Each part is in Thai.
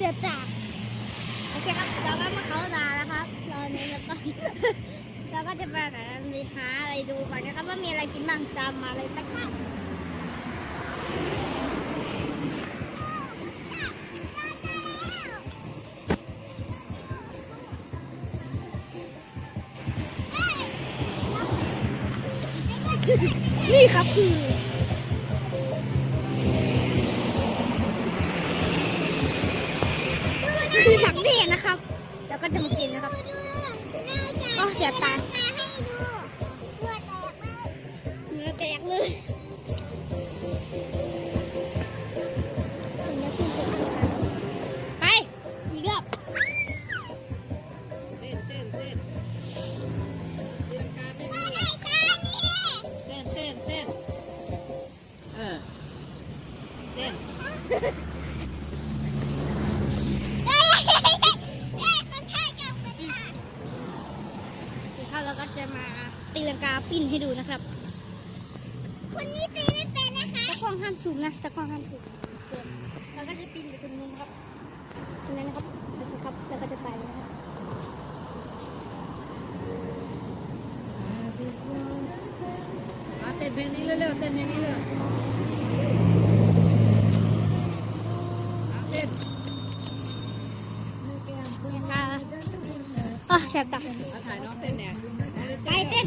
สียบตาโอเคครับเราก็มาเข้าดานะครับตอนนี้แล้วก็เราก็จะไปไหนมีหาอะไรดูก่อนนะครับว่ามีอะไรกินบ้างตามาเลยสักพักนี่ครับคือ ผักเทศนะครับ แล้วก็จะมากินนะครับก็เสียตาเปิ้นให้ดูนะครับคนนี้ตีไม่เป็นนะคะตะกล้องห้ามสูงนะตะกล้องห้ามสูงโอเคเราก็จะปิ้นอยู่ตรงนู้นครับตรงนั้นนะครับนะครับแล้วก็จะไปนะครับมาเต้นเพลงนี้เร็วๆเต้นเพลงนี้เลยเอาเต้นลังกาอ๋อแสบตาเอาถ่ายน้องเต้นเนี่ยไปเต้น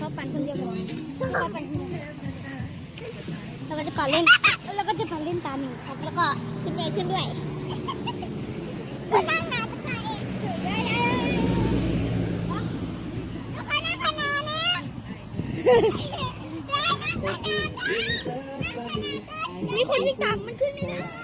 ขาปั่นคนเดียวก่อนเขาปั่นคนเดียวเราก็จะปั่นเล่นแล้วก็จะปั่นเล่นตามหนึ่งครับ แล้วก็ขึ้นไปขึ้นด้วยก็นั่งนาตะไคร้แล้วเขาได้คะแนนเนี่ยมีคนวิ่งตามมันขึ้นไม่ได้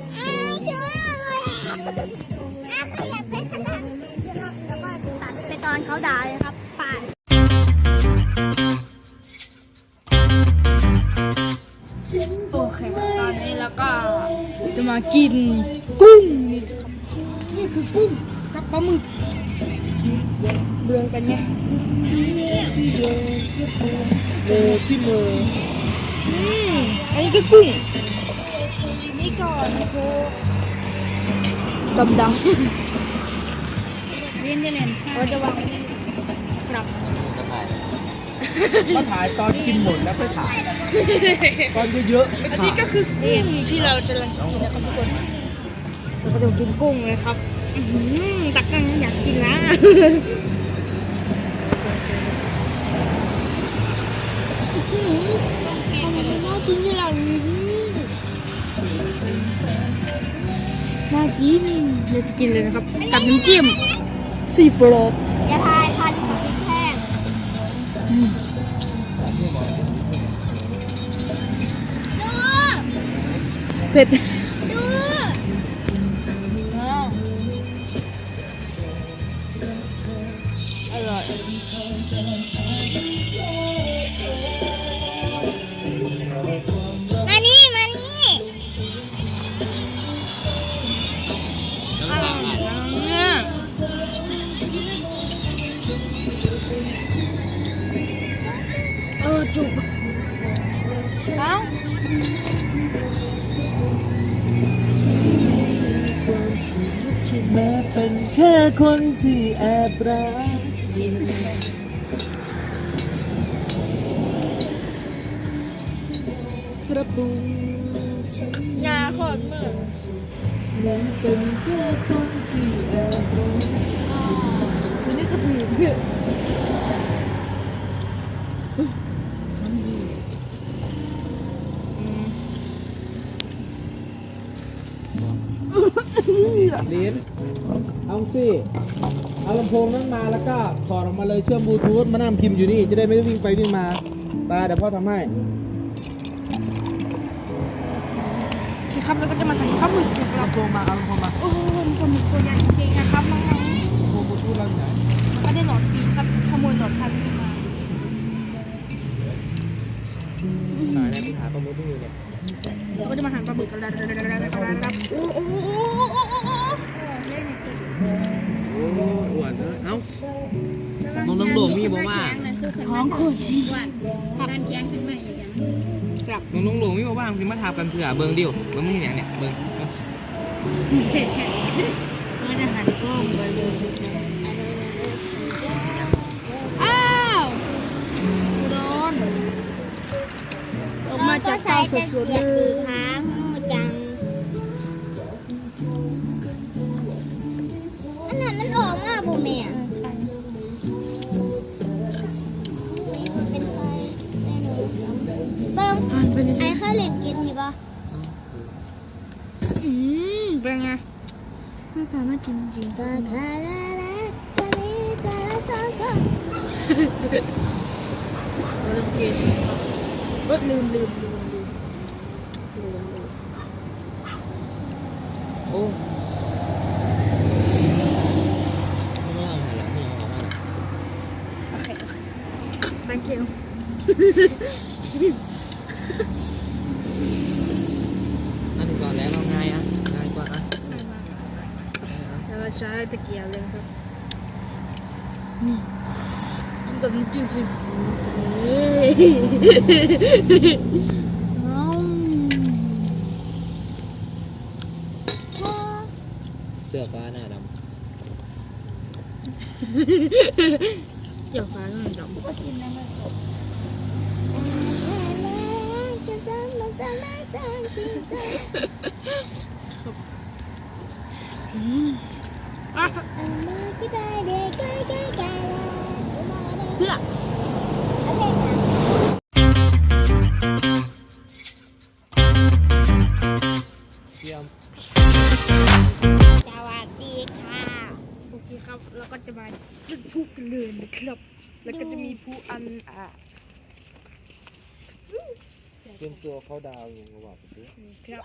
ราะว่า ดำดำเรียนเรียนเรียนเราจะวางครับก็ถ่ายตอนกินหมดแล้วค่อยถ่าย ตอนเยอะๆไม่อันถ่านี้ยก็คือกุ้งที่เราจะลังกินนะครับทุกคนเราก็จะกินกุ้งเลยครับอื้อหือตักกันอยากกินนะทำไมน่ากินอย่างนี้ น่ากินเราจะกินเลยนะครับ กับน้ำจิ้มซีฟู้ดอย่าทายพันของพริกแห้งดูเผ็ดดู คนที่แอบรักกระปุกฉันงาขอดมือนั้นเป็นแค่คนที่แอบรักคือนี่ก็คือ ลิ้นเอา สิเอาลำโพงนั่งมาแล้วก็ถอดออกมาเลยเชื่อมบลูทูธมานั่งพิมพ์อยู่นี่ จะได้ไม่ต้องวิ่งไปวิ่งมาตาเดี๋ยวพ่อทำให้คือครับแล้วก็จะมาทำข้าวหมึกนะครับลำโพงมาเอาลำโพงมาโอ้โหข้าวหมึกตัวใหญ่จริงๆนะครับน้องลำโพงบลูทูธเราอยู่ไหนๆไม่ได้โหลดฟรีครับขโมยโหลดทันมาหายในที่หาประมูลที่อยู่เนี่ยเราก็จะมาหั่นปลาหมึกกันแล้วครับโอ้โห มองน้องโด่งมีบอกว่าท้องคนที่น้องน้องโด่งมีบอกว่าคือมาทากันเผื่อเบิ่งดิวเบิ่งไม่เห็นอย่างเนี่ยเบิ่งมันจะหันกล้องไปเลยอ้าวร้อนออกมาจากเตาสดๆเลย เบิ้งไอ้ข้าวเล่นเกมนี่บ่อืมเป็นไงหน้าตาน่ากินจริงตาคาลาลาตาลีตาสองคนเราจะกินเออลืมลืมลืมลืมโอ้ไม่เอาหันหลังไม่เอาออกมา โอเคโอเคแบงค์เกล อันนี้ก่อนแล้วเราง่ายอะง่ายกว่าอะ แล้วเราใช้ตะเกียบเลยครับ นี่มันแบบน้ำจิ้มซีฟู้ดเฮ้ยอืมเสื้อฟ้าหน้าดเดี๋ยวฟ้าหน่อยดำจะซ้ำมาซ้ำมาซ้ำซ้ำซ้ำอะเอามาที่ได้ เด็กใกล้ใกล้ใกล้แล้วมาได้เพื่อเอาเพลงมาเตรียมสวัสดีค่ะโอเคครับแล้วก็จะมาจุดพลุกันเลยนะครับ แล้วก็จะมีพลุอันอะเตรียมตัวเขาดาวอยู่ระหว่างประตูนี่ครับ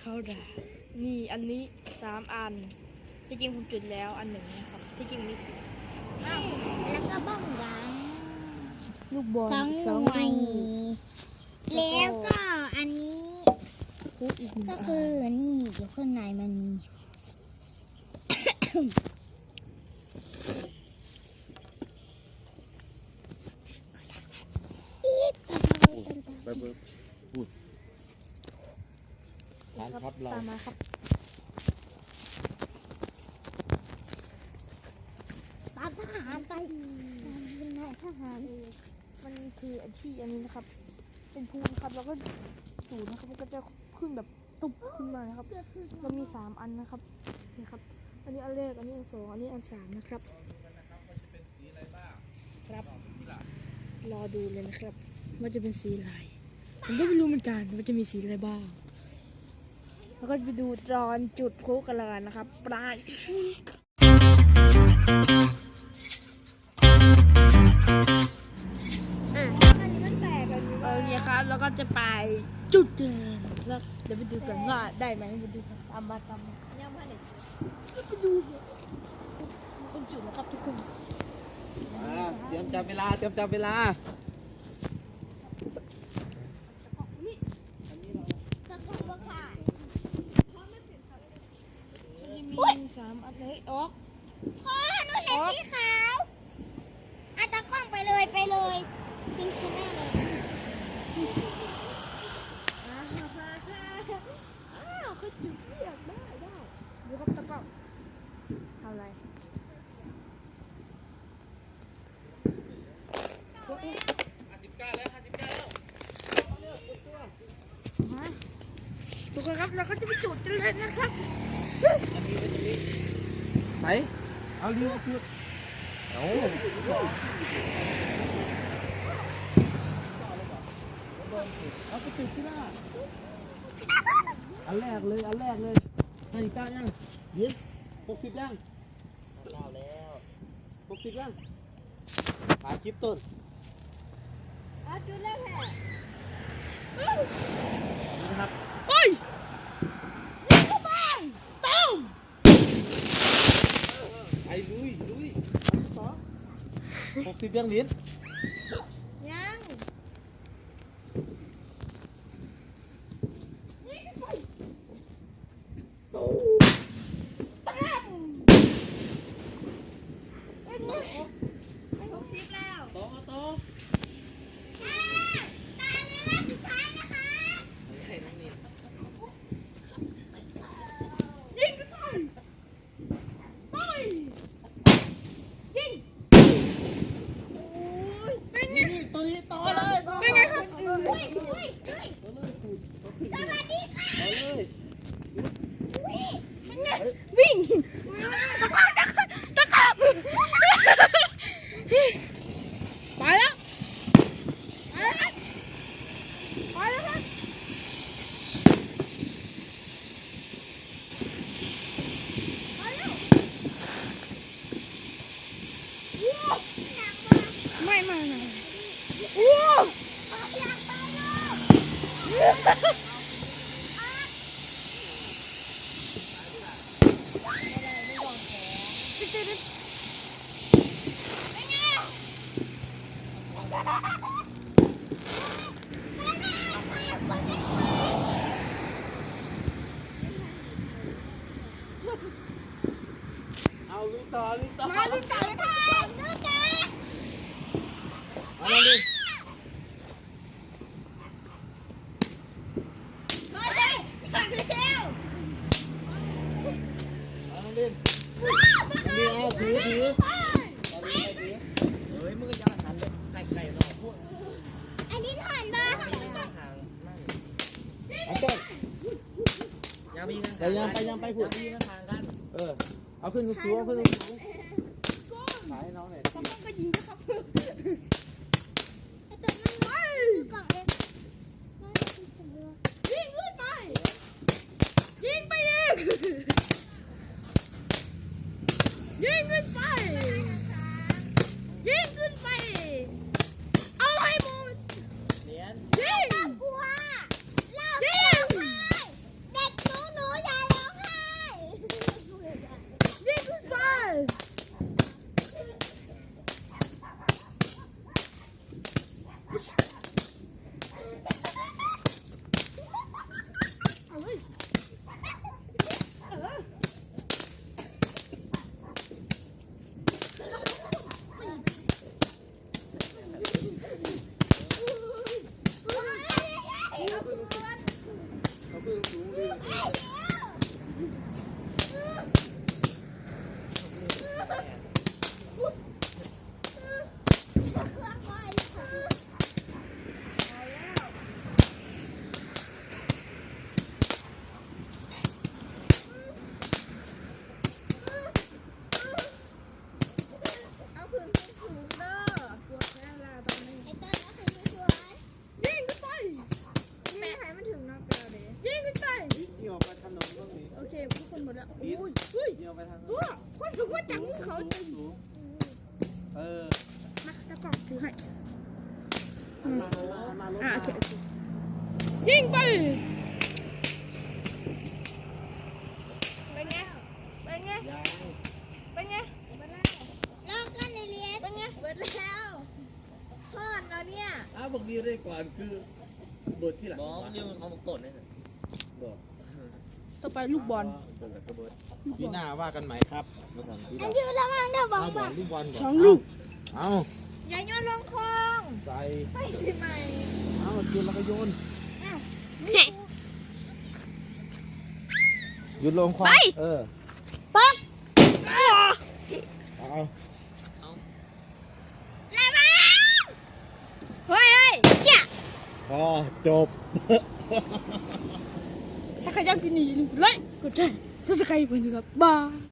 เข้าดามีอันนี้ สามอัน ที่จริงผมจุดแล้วอันหนึ่งนะครับ ที่จริงมีสี่แล้วก็บ้องดังลูกบอลทั้งอีกหสองน่วยลูกแล้วก็อันนี้พลุอีกหนึ่งก็อันคือนี่อยู่ข้างในมันมีไปเบิร์พูดร้านครับเราตามมาครับ ตามทหารไปตาม เป็นนายทหารมันคืออันที่อันนี้นะครับ เป็นพลุนะครับแล้วก็สูนนะครับมันก็จะขึ้นแบบตุบขึ้นมานะครับมันมีสามอันนะครับนี่ครับ อันนี้อันแรกอันนี้อันสองอันนี้อันสามนะครับครับรอดูเลยนะครับว่าจะเป็นสีอะไรผมก็ไม่รู้เหมือนกันว่าจะมีสีอะไรบ้างแล้วก็ไปดูตอนจุดพลุกันเลยนะครับ ปลาย อเครับ แล้วก็จะไปจุดเดิมแล้วเดี๋ยวไปดูกันว่าได้ไหมไปดูกันตามมาตามมาไปดูเป็นจุดแล้วครับทุกคนเตรียมจับเวลาเตรียมจับเวลาก็คือว่าค่มีสามอันเลยออกพ่อหนูเห็นสีขาวอะตากล้องไปเลยไปเลยพิมพ์ชนลเลย ดูครับตะกอบทำอะไรดูกันครับเราก็จะไปจุดกันเลยนะครับไหนเอาเรียวจุดเอา เอาไปติดที่หน้าอันแรกเลย อันแรกเลยนาฬิกายังยิบหกสิบยังเก้าแล้วหกสิบยังถ่ายคลิปต้นเอาจุดแล้วแหละนะครับเฮ้ยปังปังไอ้ลุยลุยหกสิบยังลิ้น ยัง ต่อต่อ ยิงไปไปยิงโอ้ยเป็นไง ตัวนี้ต่อเลยต่อ เป็นไงครับ อุ้ยอุ้ยอุ้ยสวัสดีค่ะ ต่อเลย อุ้ย เป็นไงวิ่งตะกอนตะกอนตะกอนไปแล้วไปแล้วครับไปแล้วครับไปแล้วว้าวไม่ไม่ไม่ว้าว อยากไปลูก เอาลุยต่อลุยต่อมาลูกไก่ค่ะลูกจ๋าเอามาดิ มาเลยมาเร็ว เอามาดินี่เอาถือถือ เฮ้ยมึงก็ยังหันเลยไก่ไก่รอพวก อันนี้ถอนบ้า มีทางนั่ง เอาต้น ยังมี เดี๋ยวยังไปยังไปผุด มีทางกัน เออ เอาขึ้นสูงเอาขึ้นสูงถ่ายให้น้องหน่อยต้องก็ยิงนะครับแต่มันไม่กล่องเองไม่ถึงเรือ ยิงขึ้นไป ยิงไปอีกยิงขึ้นไป ยิงขึ้นไป เอาให้หมด เรียน ยิง กลัวเรา ยิง เด็กหนูหนูอย่าร้องไห้ ยิงขึ้นไปเอาเลยเออ เอาขึ้นสูงดิ เอาขึ้นสูงเด้อปวดแน่ลาตอนนี้ ไอ้ต้นก็คือมีสวน ยิงขึ้นไปแม่ให้มันถึงนอกกระเดยิงขึ้นไป นี่ออกไปถนนตรงนี้ โอเคทุกคนหมดแล้วโอ้ยเฮ้ย นี่ออกไปทาง ว้าคนถือว่า จังเขาจริงสูงเออมาตะกองถือให้มามามารถอ่าโอเคยิงไปเป็นไงเป็นไงเป็นไงลองกันในเรียนเป็นไงเบิดแล้วพอดแล้วเนี่ยอ้าวบอกดีได้ก่อนคือบทที่หลังบอกมันยังเอามากดเลยบอก ต่อไปลูกบอลเปิดกระเบิดพี่หน้าว่ากันไหมครับมาสั่งพี่อัดานอยู่ระวังเดี๋ยวบอกเอาบอว่าลลูกบอลก่อนสองลูก เอาอย่าโยนลงคลองใส่ไปสิใหม่เอาชวนแล้วก็โยนหยุดลงควายเออไปเอาเฮ้ยเฮ้ยเชี่ยพอจบไป ถ้าใครชอบคลิปนี้อย่าลืมกดไลค์กดแชร์ซับสไครต์เพื่อนครับบาย